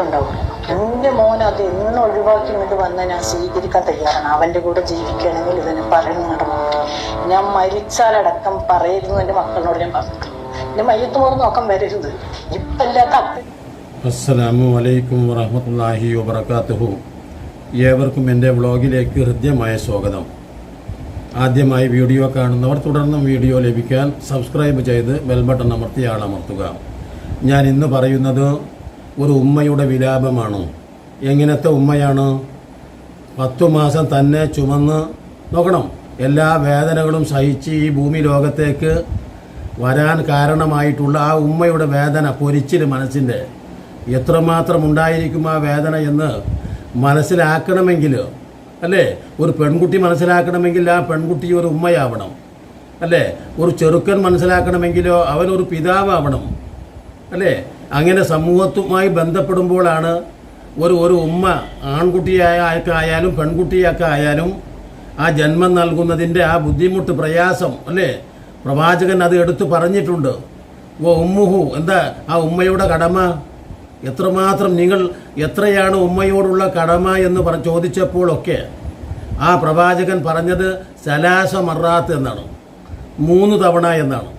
ഉണ്ടാവില്ല എന്റെ മോൻ അത് എന്ന് ഒഴിവാക്കി ഇങ്ങോട്ട് വന്ന ഞാൻ സ്വീകരിക്കാൻ തയ്യാറാണ്. അവന്റെ കൂടെ ജീവിക്കണമെങ്കിൽ ഇതിന് പറയുന്നു നടന്നു ഞാൻ മരിച്ചാലടക്കം പറയരുന്നു എന്റെ മക്കളോട് ഞാൻ പറഞ്ഞു എന്റെ മയ്യത്ത് മോറ് നോക്കാൻ വരരുത്. ഇപ്പൊ ഇല്ലാത്ത അസ്സലാമു അലൈക്കും വറഹമത്തല്ലാഹി ഏവർക്കും എന്റെ വ്ളോഗിലേക്ക് ഹൃദ്യമായ സ്വാഗതം. ആദ്യമായി വീഡിയോ കാണുന്നവർ തുടർന്നും വീഡിയോ ലഭിക്കാൻ സബ്സ്ക്രൈബ് ചെയ്ത് ബെൽബട്ടൺ അമർത്തിയാളമർത്തുക ഞാൻ ഇന്ന് പറയുന്നത് ഒരു ഉമ്മയുടെ വിലാപമാണ്? എങ്ങനത്തെ ഉമ്മയാണ്? പത്തു മാസം തന്നെ ചുമന്ന് നോക്കണം. എല്ലാ വേദനകളും സഹിച്ച് ഈ ഭൂമി ലോകത്തേക്ക് വരാൻ കാരണമായിട്ടുള്ള ആ ഉമ്മയുടെ വേദന പൊരിച്ചിൽ മനസ്സിന്റെ എത്രമാത്രം ഉണ്ടായിരിക്കും ആ വേദന എന്ന് മനസ്സിലാക്കണമെങ്കിൽ അല്ലേ? ഒരു പെൺകുട്ടി മനസ്സിലാക്കണമെങ്കിൽ ആ പെൺകുട്ടി ഒരു ഉമ്മയാവണം. അല്ലേ? ഒരു ചെറുക്കൻ മനസ്സിലാക്കണമെങ്കിലോ അവനൊരു പിതാവാവണം. അല്ലേ? അങ്ങനെ സമൂഹത്തുമായി ബന്ധപ്പെടുമ്പോഴാണ് ഒരു ഒരു ഉമ്മ ആൺകുട്ടിയായ ഒക്കെ ആയാലും പെൺകുട്ടിയൊക്കെ ആയാലും ആ ജന്മം നൽകുന്നതിന്റെ ആ ബുദ്ധിമുട്ട് പ്രയാസം അല്ലേ? പ്രവാചകൻ അത് എടുത്തു പറഞ്ഞിട്ടുണ്ട്. ഓ ഉമ്മുഹു എന്താ ആ ഉമ്മയുടെ കടമ? എത്രമാത്രം നിങ്ങൾ എത്രയാണ് ഉമ്മയോടുള്ള കടമ എന്ന് പറ ചോദിച്ചപ്പോഴൊക്കെ ആ പ്രവാചകൻ പറഞ്ഞത് സലാസ മറാത്ത് എന്നാണ്. മൂന്ന് തവണ എന്നാണ്.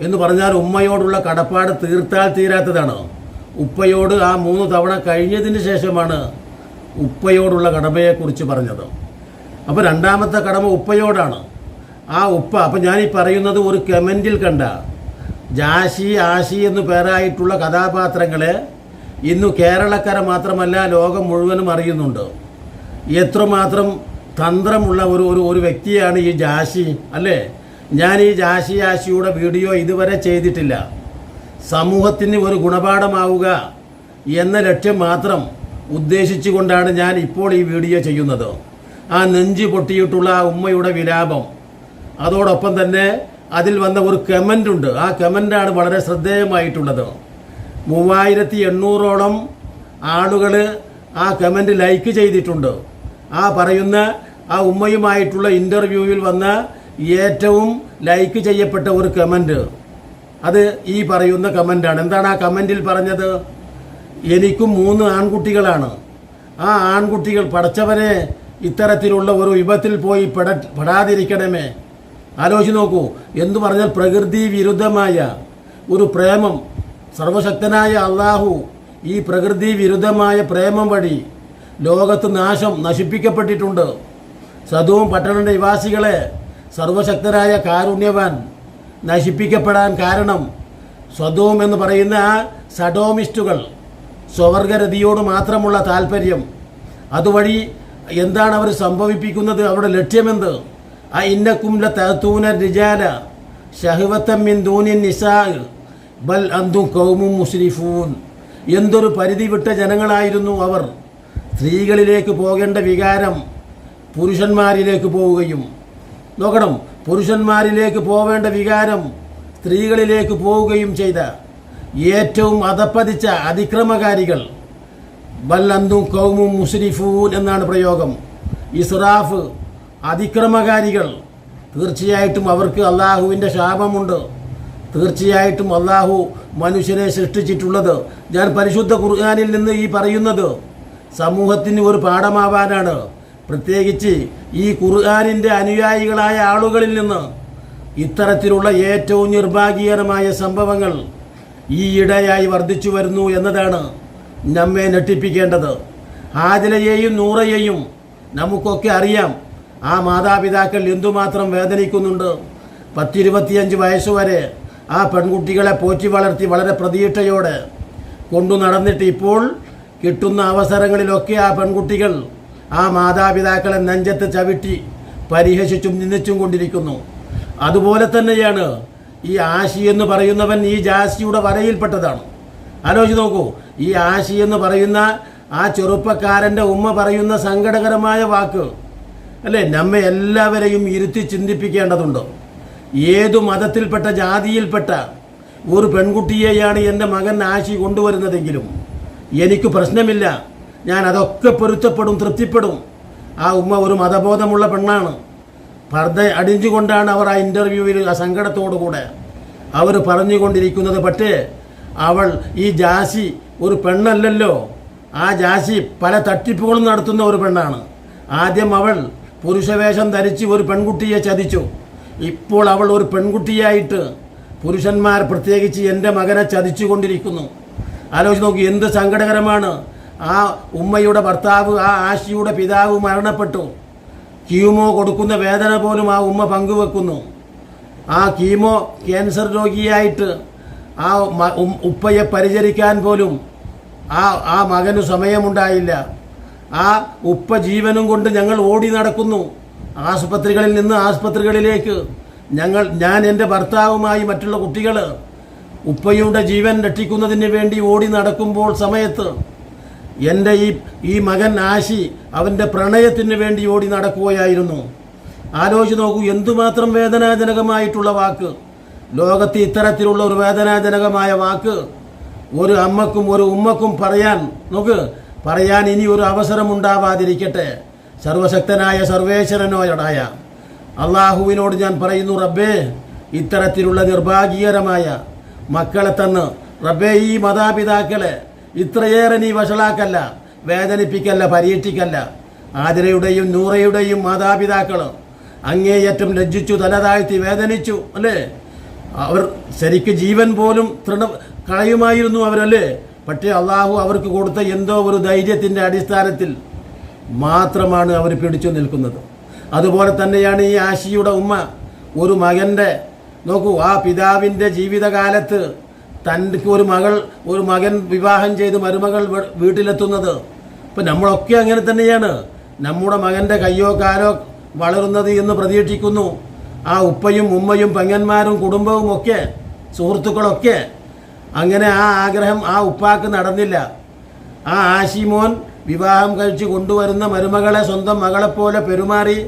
എന്ന് പറഞ്ഞാൽ ഉമ്മയോടുള്ള കടപ്പാട് തീർത്താൽ തീരാത്തതാണ്. ഉപ്പയോട് ആ മൂന്ന് തവണ കഴിഞ്ഞതിന് ശേഷമാണ് ഉപ്പയോടുള്ള കടമയെക്കുറിച്ച് പറഞ്ഞത്. അപ്പോൾ രണ്ടാമത്തെ കടമ ഉപ്പയോടാണ്. ആ ഉപ്പ അപ്പം ഈ പറയുന്നത് ഒരു കമന്റിൽ കണ്ട ജാഷി ആശി എന്നു പേരായിട്ടുള്ള കഥാപാത്രങ്ങളെ ഇന്നു കേരളക്കര മാത്രമല്ല ലോകം മുഴുവനും അറിയുന്നുണ്ട്. എത്രമാത്രം തന്ത്രമുള്ള ഒരു ഒരു വ്യക്തിയാണ് ഈ ജാഷി അല്ലേ? ഞാൻ ഈ ജാഷി ആശിയുടെ വീഡിയോ ഇതുവരെ ചെയ്തിട്ടില്ല. സമൂഹത്തിന് ഒരു ഗുണപാഠമാവുക എന്ന ലക്ഷ്യം മാത്രം ഉദ്ദേശിച്ചുകൊണ്ടാണ് ഞാൻ ഇപ്പോൾ ഈ വീഡിയോ ചെയ്യുന്നത്. ആ നെഞ്ച് പൊട്ടിയിട്ടുള്ള ആ ഉമ്മയുടെ വിലാപം. അതോടൊപ്പം തന്നെ അതിൽ വന്ന ഒരു കമന്റ് ഉണ്ട്. ആ കമന്റാണ് വളരെ ശ്രദ്ധേയമായിട്ടുള്ളത്. മൂവായിരത്തി എണ്ണൂറോളം ആളുകൾ ആ കമന്റ് ലൈക്ക് ചെയ്തിട്ടുണ്ട്. ആ പറയുന്ന ആ ഉമ്മയുമായിട്ടുള്ള ഇന്റർവ്യൂവിൽ വന്ന ഏറ്റവും ലൈക്ക് ചെയ്യപ്പെട്ട ഒരു കമന്റ് അത് ഈ പറയുന്ന കമന്റാണ് എന്താണ് ആ കമന്റിൽ പറഞ്ഞത്? എനിക്കും മൂന്ന് ആൺകുട്ടികളാണ്. ആ ആൺകുട്ടികൾ പടച്ചവനെ ഇത്തരത്തിലുള്ള ഒരു വിപത്തിൽ പോയി പെട പെടാതിരിക്കണമേ. ആലോചിച്ച് നോക്കൂ. എന്ന് പറഞ്ഞാൽ പ്രകൃതി വിരുദ്ധമായ ഒരു പ്രേമം. സർവശക്തനായ അള്ളാഹു ഈ പ്രകൃതി വിരുദ്ധമായ പ്രേമം വഴി ലോകത്ത് നാശം നശിപ്പിക്കപ്പെട്ടിട്ടുണ്ട്. സദുവും പട്ടണ നിവാസികളെ സർവശക്തനായ കാരുണ്യവാൻ നശിപ്പിക്കപ്പെടാൻ കാരണം സ്വതവും എന്ന് പറയുന്ന സഡോമിസ്റ്റുകൾ സ്വവർഗരതിയോട് മാത്രമുള്ള താല്പര്യം അതുവഴി എന്താണ് അവർ സംഭവിപ്പിക്കുന്നത്? അവരുടെ ലക്ഷ്യമെന്ത്? ആ ഇന്നക്കുംല തൂന റിജാല ഷഹ്വത്തം മിൻ ദൂനിൻ നിസാ ബൽ അന്തു കൗമും മുസ്ലിഫൂൻ. എന്തൊരു പരിധി വിട്ട ജനങ്ങളായിരുന്നു അവർ. സ്ത്രീകളിലേക്ക് പോകേണ്ട വികാരം പുരുഷന്മാരിലേക്ക് പോവുകയും നോക്കണം. പുരുഷന്മാരിലേക്ക് പോവേണ്ട വികാരം സ്ത്രീകളിലേക്ക് പോവുകയും ചെയ്ത ഏറ്റവും അധപ്പതിച്ച അതിക്രമകാരികൾ ബല്ലന്തും കൗമും മുസ്രിഫൂൻ എന്നാണ് പ്രയോഗം. ഇസ്രാഫ് അതിക്രമകാരികൾ. തീർച്ചയായിട്ടും അവർക്ക് അള്ളാഹുവിന്റെ ശാപമുണ്ട്. തീർച്ചയായിട്ടും അള്ളാഹു മനുഷ്യനെ സൃഷ്ടിച്ചിട്ടുള്ളത്. ഞാൻ പരിശുദ്ധ ഖുർആാനിൽ നിന്ന് ഈ പറയുന്നത് സമൂഹത്തിന് ഒരു പാഠമാവാനാണ്. പ്രത്യേകിച്ച് ഈ ഖുർആാനിന്റെ അനുയായികളായ ആളുകളിൽ നിന്ന് ഇത്തരത്തിലുള്ള ഏറ്റവും നിർഭാഗ്യകരമായ സംഭവങ്ങൾ ഈയിടെയായി വർദ്ധിച്ചു വരുന്നു എന്നതാണ് നമ്മെ നട്ടിപ്പിക്കേണ്ടത് ആദിലയെയും നൂറയെയും നമുക്കൊക്കെ അറിയാം ആ മാതാപിതാക്കൾ എന്തുമാത്രം വേദനിക്കുന്നുണ്ട്. പത്തിരുപത്തിയഞ്ച് വയസ്സുവരെ ആ പെൺകുട്ടികളെ പോറ്റി വളർത്തി വളരെ പ്രതീക്ഷയോടെ കൊണ്ടു നടന്നിട്ട് ഇപ്പോൾ കിട്ടുന്ന അവസരങ്ങളിലൊക്കെ ആ പെൺകുട്ടികൾ ആ മാതാപിതാക്കളെ നെഞ്ചത്ത് ചവിട്ടി പരിഹസിച്ചും നിന്ദിച്ചും കൊണ്ടിരിക്കുന്നു. അതുപോലെ തന്നെയാണ് ഈ ആശി എന്ന് പറയുന്നവൻ ഈ ജാസിയുടെ വരയിൽപ്പെട്ടതാണ് ആലോചിച്ച് നോക്കൂ ഈ ആശി എന്ന് പറയുന്ന ആ ചെറുപ്പക്കാരന്റെ ഉമ്മ പറയുന്ന സങ്കടകരമായ വാക്ക് അല്ലേ? നമ്മെ എല്ലാവരെയും ഇരുത്തി ചിന്തിപ്പിക്കേണ്ടതുണ്ട്. ഏതു മതത്തിൽപ്പെട്ട ജാതിയിൽപ്പെട്ട ഒരു പെൺകുട്ടിയെയാണ് എന്റെ മകൻ ആശി കൊണ്ടുവരുന്നതെങ്കിലും എനിക്ക് പ്രശ്നമില്ല. ഞാൻ അതൊക്കെ പൊരുത്തപ്പെടും തൃപ്തിപ്പെടും. ആ ഉമ്മ ഒരു മതബോധമുള്ള പെണ്ണാണ്. പർദ്ദ അടിഞ്ഞുകൊണ്ടാണ് അവർ ആ ഇന്റർവ്യൂവിൽ ആ സങ്കടത്തോടു കൂടെ. അവർ പറഞ്ഞുകൊണ്ടിരിക്കുന്നത് പക്ഷേ അവൾ ഈ ജാസി ഒരു പെണ്ണല്ലല്ലോ. ആ ജാസി പല തട്ടിപ്പുകളും നടത്തുന്ന ഒരു പെണ്ണാണ്. ആദ്യം അവൾ പുരുഷവേഷം ധരിച്ച് ഒരു പെൺകുട്ടിയെ ചതിച്ചു. ഇപ്പോൾ അവൾ ഒരു പെൺകുട്ടിയായിട്ട് പുരുഷന്മാർ പ്രത്യേകിച്ച് എന്റെ മകനെ ചതിച്ചു കൊണ്ടിരിക്കുന്നു ആലോചിച്ച് നോക്കി എന്ത് സങ്കടകരമാണ്. ആ ഉമ്മയുടെ ഭർത്താവ് ആ ആശിയുടെ പിതാവ് മരണപ്പെട്ടു. കീമോ കൊടുക്കുന്ന വേദന പോലും ആ ഉമ്മ പങ്കുവെക്കുന്നു. ആ കീമോ ക്യാൻസർ രോഗിയായിട്ട് ആ ഉപ്പയെ പരിചരിക്കാൻ പോലും ആ ആ മകന് സമയമുണ്ടായില്ല. ആ ഉപ്പ ജീവനും കൊണ്ട് ഞങ്ങൾ ഓടി നടക്കുന്നു. ആശുപത്രികളിൽ നിന്ന് ആശുപത്രികളിലേക്ക് ഞങ്ങൾ ഞാൻ എന്റെ ഭർത്താവുമായി മറ്റുള്ള കുട്ടികൾ ഉപ്പയുടെ ജീവൻ രക്ഷിക്കുന്നതിന് വേണ്ടി ഓടി നടക്കുമ്പോൾ സമയത്ത് എന്റെ ഈ ഈ മകൻ ആശി അവന്റെ പ്രണയത്തിന് വേണ്ടി ഓടി നടക്കുകയായിരുന്നു. ആലോചിച്ച് നോക്കൂ എന്തുമാത്രം വേദനാജനകമായിട്ടുള്ള വാക്ക്. ലോകത്ത് ഇത്തരത്തിലുള്ള ഒരു വേദനാജനകമായ വാക്ക് ഒരു അമ്മക്കും ഒരു ഉമ്മക്കും പറയാൻ നോക്ക് പറയാൻ ഇനി ഒരു അവസരം ഉണ്ടാവാതിരിക്കട്ടെ സർവശക്തനായ സർവേശ്വരനോടായ അള്ളാഹുവിനോട് ഞാൻ പറയുന്നു റബ്ബേ ഇത്തരത്തിലുള്ള നിർഭാഗ്യകരമായ മക്കളെ തന്ന് റബ്ബേ ഈ മാതാപിതാക്കളെ ഇത്രയേറെ നീ വഷളാക്കല്ല വേദനിപ്പിക്കല്ല പരീക്ഷിക്കല്ല. ആതിരയുടെയും നൂറയുടെയും മാതാപിതാക്കൾ അങ്ങേയറ്റം ലജ്ജിച്ചു തലതാഴ്ത്തി വേദനിച്ചു അല്ലേ? അവർ ശരിക്ക് ജീവൻ പോലും തൃണ കളയുമായിരുന്നു അവരല്ലേ? പക്ഷേ അള്ളാഹു അവർക്ക് കൊടുത്ത എന്തോ ഒരു ധൈര്യത്തിന്റെ അടിസ്ഥാനത്തിൽ മാത്രമാണ് അവർ പിടിച്ചു നിൽക്കുന്നത്. അതുപോലെ തന്നെയാണ് ഈ ആശിയുടെ ഉമ്മ ഒരു മകന്റെ നോക്കൂ ആ പിതാവിന്റെ ജീവിതകാലത്ത് തന്റെ ഒരു മകൾ ഒരു മകൻ വിവാഹം ചെയ്ത് മരുമകൾ വീട്ടിലെത്തുന്നത്. ഇപ്പം നമ്മളൊക്കെ അങ്ങനെ തന്നെയാണ്. നമ്മുടെ മകന്റെ കയ്യോ കാലോ വളരുന്നത് എന്ന് പ്രതീക്ഷിക്കുന്നു. ആ ഉപ്പയും ഉമ്മയും പെങ്ങന്മാരും കുടുംബവും ഒക്കെ സുഹൃത്തുക്കളൊക്കെ അങ്ങനെ ആ ആഗ്രഹം ആ ഉപ്പാക്ക് നടന്നില്ല. ആ ആശിമോൻ വിവാഹം കഴിച്ച് കൊണ്ടുവരുന്ന മരുമകളെ സ്വന്തം മകളെപ്പോലെ പെരുമാറി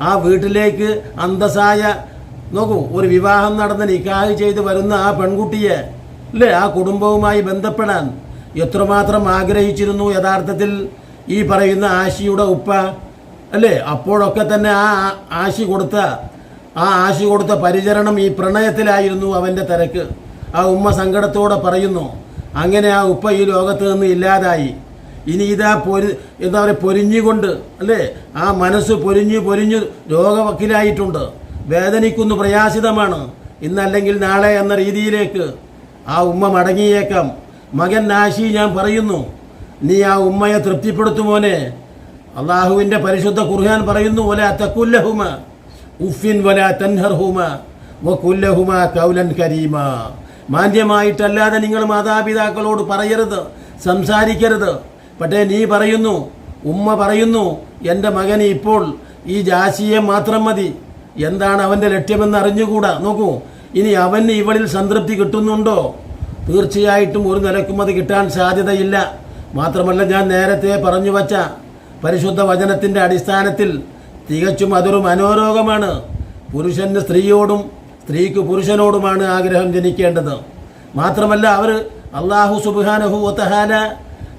ആ വീട്ടിലേക്ക് അന്തസ്സായ നോക്കൂ ഒരു വിവാഹം നടന്ന് നിക്കാഹ് ചെയ്ത് വരുന്ന ആ പെൺകുട്ടിയെ അല്ലേ ആ കുടുംബവുമായി ബന്ധപ്പെടാൻ എത്രമാത്രം ആഗ്രഹിച്ചിരുന്നു യഥാർത്ഥത്തിൽ ഈ പറയുന്ന ആശിയുടെ ഉപ്പ? അല്ലേ? അപ്പോഴൊക്കെ തന്നെ ആ ആശി കൊടുത്ത ആ ആശി കൊടുത്ത പരിചരണം ഈ പ്രണയത്തിലായിരുന്നു അവന്റെ തിരക്ക്. ആ ഉമ്മ സങ്കടത്തോടെ പറയുന്നു അങ്ങനെ ആ ഉപ്പ ഈ ലോകത്ത് നിന്ന് ഇല്ലാതായി. ഇനി ഇതാ പൊരി എന്താ പറയുക പൊരിഞ്ഞുകൊണ്ട് അല്ലേ? ആ മനസ്സ് പൊരിഞ്ഞു പൊരിഞ്ഞു രോഗവക്കിലായിട്ടുണ്ട്. വേദനിക്കുന്നു പ്രയാസിതമാണ്. ഇന്നല്ലെങ്കിൽ നാളെ എന്ന രീതിയിലേക്ക് ആ ഉമ്മ മടങ്ങിയേക്കാം. മകൻ നാശി ഞാൻ പറയുന്നു. നീ ആ ഉമ്മയെ തൃപ്തിപ്പെടുത്തുമോനെ അള്ളാഹുവിന്റെ പരിശുദ്ധ ഖുർഹാൻ പറയുന്നു ഒല തക്കുല്ലഹുമ ഉഫിൻ വല തൻഹർഹുമ വകുല്ലഹുമ കൗലൻ കരീമ. മാന്യമായിട്ടല്ലാതെ നിങ്ങൾ മാതാപിതാക്കളോട് പറയരുത് സംസാരിക്കരുത്. പക്ഷേ നീ പറയുന്നു ഉമ്മ പറയുന്നു എന്റെ മകൻ ഇപ്പോൾ ഈ ജാസിയെ മാത്രം മതി. എന്താണ് അവന്റെ ലക്ഷ്യമെന്ന് അറിഞ്ഞുകൂടാ? നോക്കൂ ഇനി അവന് ഇവളിൽ സംതൃപ്തി കിട്ടുന്നുണ്ടോ? തീർച്ചയായിട്ടും ഒരു നിലക്കും അത് കിട്ടാൻ സാധ്യതയില്ല. മാത്രമല്ല ഞാൻ നേരത്തെ പറഞ്ഞു വച്ച പരിശുദ്ധ വചനത്തിന്റെ അടിസ്ഥാനത്തിൽ തികച്ചും അതൊരു മനോരോഗമാണ്. പുരുഷന് സ്ത്രീയോടും സ്ത്രീക്ക് പുരുഷനോടുമാണ് ആഗ്രഹം ജനിക്കേണ്ടത്. മാത്രമല്ല അവർ അള്ളാഹു സുബാനഹു ഒത്തഹാന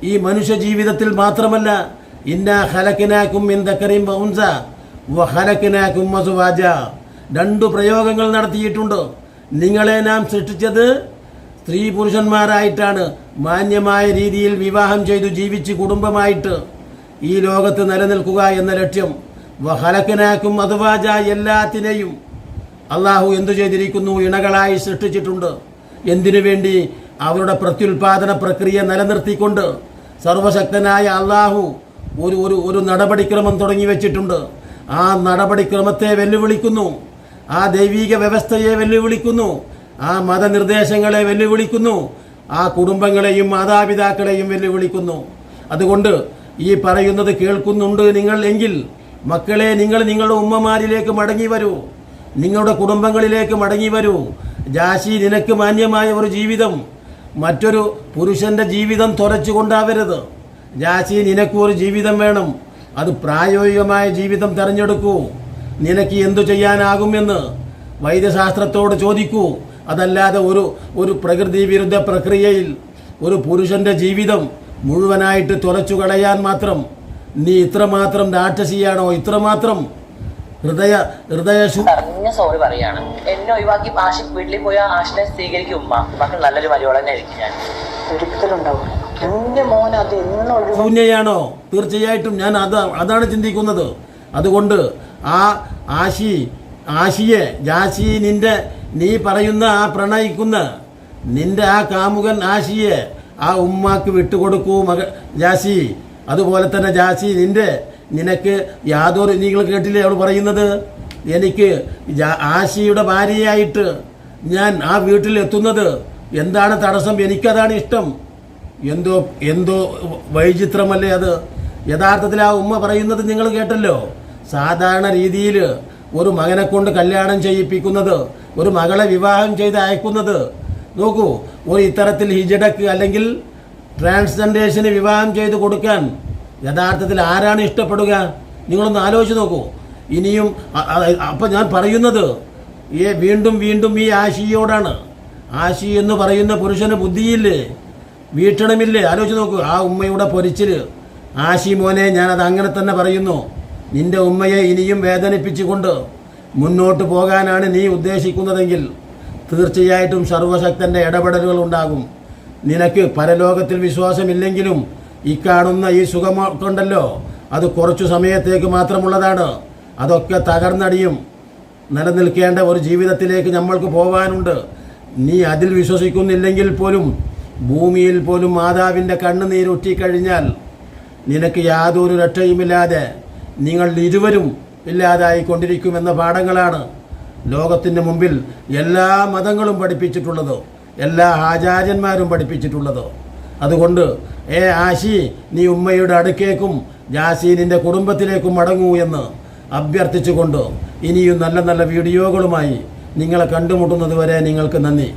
ഈ മനുഷ്യ ജീവിതത്തിൽ മാത്രമല്ല ഇന്ന ഹലക്കിനാക്കും ഇന്ദക്കറിയും ബൗൻസ ഹലക്കിനാക്കും മസുവാജ രണ്ടു പ്രയോഗങ്ങൾ നടത്തിയിട്ടുണ്ട്. നിങ്ങളെ നാം സൃഷ്ടിച്ചത് സ്ത്രീ പുരുഷന്മാരായിട്ടാണ്. മാന്യമായ രീതിയിൽ വിവാഹം ചെയ്തു ജീവിച്ച് കുടുംബമായിട്ട് ഈ ലോകത്ത് നിലനിൽക്കുക എന്ന ലക്ഷ്യം. വഹലക്കനാക്കും അതുവാജ എല്ലാത്തിനെയും അള്ളാഹു എന്തു ചെയ്തിരിക്കുന്നു? ഇണകളായി സൃഷ്ടിച്ചിട്ടുണ്ട്. എന്തിനു വേണ്ടി? അവരുടെ പ്രത്യുൽപാദന പ്രക്രിയ നിലനിർത്തിക്കൊണ്ട് സർവശക്തനായ അള്ളാഹു ഒരു ഒരു ഒരു നടപടിക്രമം തുടങ്ങി വെച്ചിട്ടുണ്ട്. ആ നടപടിക്രമത്തെ വെല്ലുവിളിക്കുന്നു. ആ ദൈവീക വ്യവസ്ഥയെ വെല്ലുവിളിക്കുന്നു. ആ മതനിർദ്ദേശങ്ങളെ വെല്ലുവിളിക്കുന്നു. ആ കുടുംബങ്ങളെയും മാതാപിതാക്കളെയും വെല്ലുവിളിക്കുന്നു. അതുകൊണ്ട് ഈ പറയുന്നത് കേൾക്കുന്നുണ്ട് നിങ്ങൾ എങ്കിൽ മക്കളെ നിങ്ങൾ നിങ്ങളുടെ ഉമ്മമാരിലേക്ക് മടങ്ങി വരൂ. നിങ്ങളുടെ കുടുംബങ്ങളിലേക്ക് മടങ്ങി വരൂ. ജാശി നിനക്ക് മാന്യമായ ഒരു ജീവിതം. മറ്റൊരു പുരുഷന്റെ ജീവിതം തുറച്ചുകൊണ്ടാവരുത് ജാശി നിനക്ക് ഒരു ജീവിതം വേണം. അത് പ്രായോഗികമായ ജീവിതം തിരഞ്ഞെടുക്കൂ. നിനക്ക് എന്തു ചെയ്യാനാകുമെന്ന് വൈദ്യശാസ്ത്രത്തോട് ചോദിക്കൂ. അതല്ലാതെ ഒരു ഒരു പ്രകൃതി വിരുദ്ധ പ്രക്രിയയിൽ ഒരു പുരുഷന്റെ ജീവിതം മുഴുവനായിട്ട് തുലച്ചു കളയാൻ മാത്രം നീ ഇത്രമാത്രം രാക്ഷസിയാണോ? ഇത്രമാത്രം ഹൃദയ ഹൃദയ സോറി പറയാണ്. എന്നെ ഒഴിവാക്കി ആശി വീട്ടിൽ പോയ ആശിനെ സ്വീകരിക്കും. ഉമ്മ മക്കൾ നല്ലൊരു മലയാളം തന്നെ ആയിരിക്കും ഞാൻ. ഒരിക്കലും മോൻ അത് ശൂന്യയാണോ? തീർച്ചയായിട്ടും ഞാൻ അത് അതാണ് ചിന്തിക്കുന്നത്. അതുകൊണ്ട് ആ ആശി ആശിയെ ജാശി നിന്റെ നീ പറയുന്ന ആ പ്രണയിക്കുന്ന നിന്റെ ആ കാമുകൻ ആശിയെ ആ ഉമ്മാക്ക് വിട്ടുകൊടുക്കൂ മക ജാശി. അതുപോലെ തന്നെ ജാശി നിന്റെ നിനക്ക് യാതൊരു നിങ്ങൾ കേട്ടില്ലേ അവൾ പറയുന്നത്? എനിക്ക് ആശിയുടെ ഭാര്യയായിട്ട് ഞാൻ ആ വീട്ടിൽ എത്തുന്നത് എന്താണ് തടസ്സം? എനിക്കതാണ് ഇഷ്ടം. എന്തോ എന്തോ വൈചിത്രമല്ലേ അത്? യഥാർത്ഥത്തിൽ ആ ഉമ്മ പറയുന്നത് നിങ്ങൾ കേട്ടല്ലോ. സാധാരണ രീതിയിൽ ഒരു മകനെ കൊണ്ട് കല്യാണം ചെയ്യിപ്പിക്കുന്നത് ഒരു മകളെ വിവാഹം ചെയ്ത് അയക്കുന്നത്. നോക്കൂ ഒരു ഇത്തരത്തിൽ ഹിജഡക്ക് അല്ലെങ്കിൽ ട്രാൻസ്ജെൻഡേഷന് വിവാഹം ചെയ്ത് കൊടുക്കാൻ യഥാർത്ഥത്തിൽ ആരാണ് ഇഷ്ടപ്പെടുക? നിങ്ങളൊന്ന് ആലോചിച്ച് നോക്കൂ. ഇനിയും അപ്പം ഞാൻ പറയുന്നത് ഈ വീണ്ടും വീണ്ടും ഈ ആശിയോടാണ്. ആശി എന്ന് പറയുന്ന പുരുഷന് ബുദ്ധിയില്ലേ? വീക്ഷണമില്ലേ ആലോചിച്ച് നോക്കൂ. ആ ഉമ്മയുടെ പൊരിച്ചിൽ ആശി മോനെ ഞാനത് അങ്ങനെ തന്നെ പറയുന്നു. നിന്റെ ഉമ്മയെ ഇനിയും വേദനിപ്പിച്ചുകൊണ്ട് മുന്നോട്ട് പോകാനാണ് നീ ഉദ്ദേശിക്കുന്നതെങ്കിൽ തീർച്ചയായിട്ടും സർവശക്തന്റെ ഇടപെടലുകൾ ഉണ്ടാകും. നിനക്ക് പരലോകത്തിൽ വിശ്വാസമില്ലെങ്കിലും ഈ കാണുന്ന ഈ സുഖം കൊണ്ടല്ലോ അത് കുറച്ചു സമയത്തേക്ക് മാത്രമുള്ളതാണ്. അതൊക്കെ തകർന്നടിയും നിലനിൽക്കേണ്ട ഒരു ജീവിതത്തിലേക്ക് നമ്മൾക്ക് പോകാനുണ്ട് നീ അതിൽ വിശ്വസിക്കുന്നില്ലെങ്കിൽ പോലും ഭൂമിയിൽ പോലും മാതാവിന്റെ കണ്ണുനീരുറ്റിക്കഴിഞ്ഞാൽ നിനക്ക് യാതൊരു രക്ഷയുമില്ലാതെ നിങ്ങൾ ഇരുവരും ഇല്ലാതായിക്കൊണ്ടിരിക്കുമെന്ന പാഠങ്ങളാണ് ലോകത്തിന്റെ മുമ്പിൽ എല്ലാ മതങ്ങളും പഠിപ്പിച്ചിട്ടുള്ളത് എല്ലാ ആചാര്യന്മാരും പഠിപ്പിച്ചിട്ടുള്ളത്. അതുകൊണ്ട് ഏ ആശി നീ ഉമ്മയുടെ അടുക്കേക്കും ജാസീനിന്റെ കുടുംബത്തിലേക്കും മടങ്ങൂ എന്ന് അഭ്യർത്ഥിച്ചുകൊണ്ട് ഇനിയും നല്ല നല്ല വീഡിയോകളുമായി നിങ്ങളെ കണ്ടുമുട്ടുന്നത് വരെ നിങ്ങൾക്ക് നന്ദി.